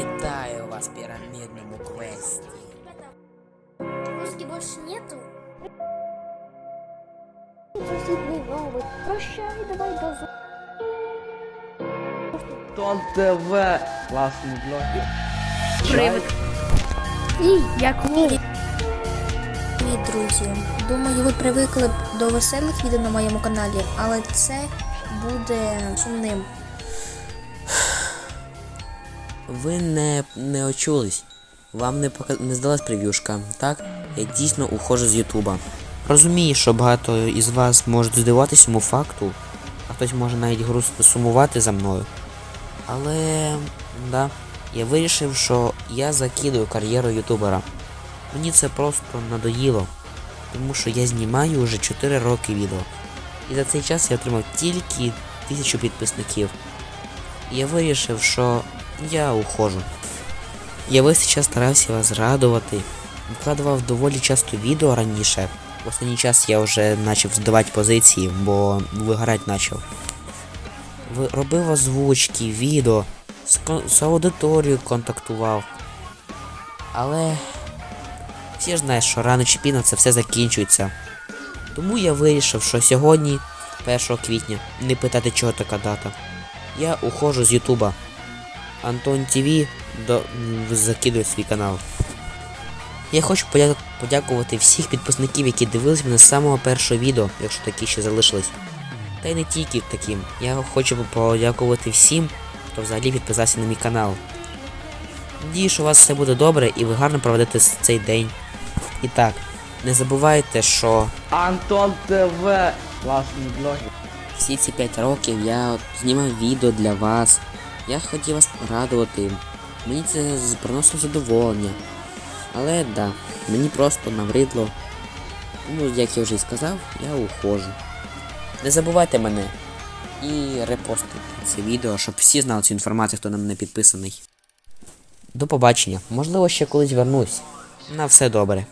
Вітаю вас в пірамідному квесті. Музыки больше нету. Прощай, давай до Тон ТВ. Класний блог. Привид. І як. Привіт, друзі. Думаю, ви привикли до веселих відео на моєму каналі, але це буде сумним. Ви не, не очулись. Вам не, пока... не здалась прев'юшка, так? Я дійсно уходжу з Ютуба. Розумію, що багато із вас можуть здивуватися цьому факту, а хтось може навіть грустно сумувати за мною. Але да, я вирішив, що я закидую кар'єру ютубера. Мені це просто надоїло, тому що я знімаю вже 4 роки відео. І за цей час я отримав тільки тисячу підписників. І я вирішив, що я ухожу. Я весь час старався вас радувати, викладував доволі часто відео раніше. В останній час я вже почав здавати позиції, бо вигорати почав. Робив озвучки, відео, з, кон- з аудиторією контактував. Але всі ж знають, що рано чи пізно це все закінчується. Тому я вирішив, що сьогодні, 1 квітня, не питати, чого така дата. Я уходжу з Ютуба. Антон ТВ до... закидує свій канал. Я хочу подякувати всіх підписників, які дивились мене з самого першого відео, якщо такі ще залишились. Та й не тільки таким. Я хочу подякувати всім, хто взагалі підписався на мій канал. Надію, що у вас все буде добре і ви гарно проведете цей день. І так, не забувайте, що Антон ТВ. Класний блог. всі ці 5 років я от знімав відео для вас. Я хотів вас порадувати. Мені це приносило задоволення. Але да, мені просто навридло. Ну, як я вже і сказав, я ухожу. Не забувайте мене і репостуйте це відео, щоб всі знали цю інформацію, хто на мене підписаний. До побачення. Можливо, ще колись вернусь. На все добре.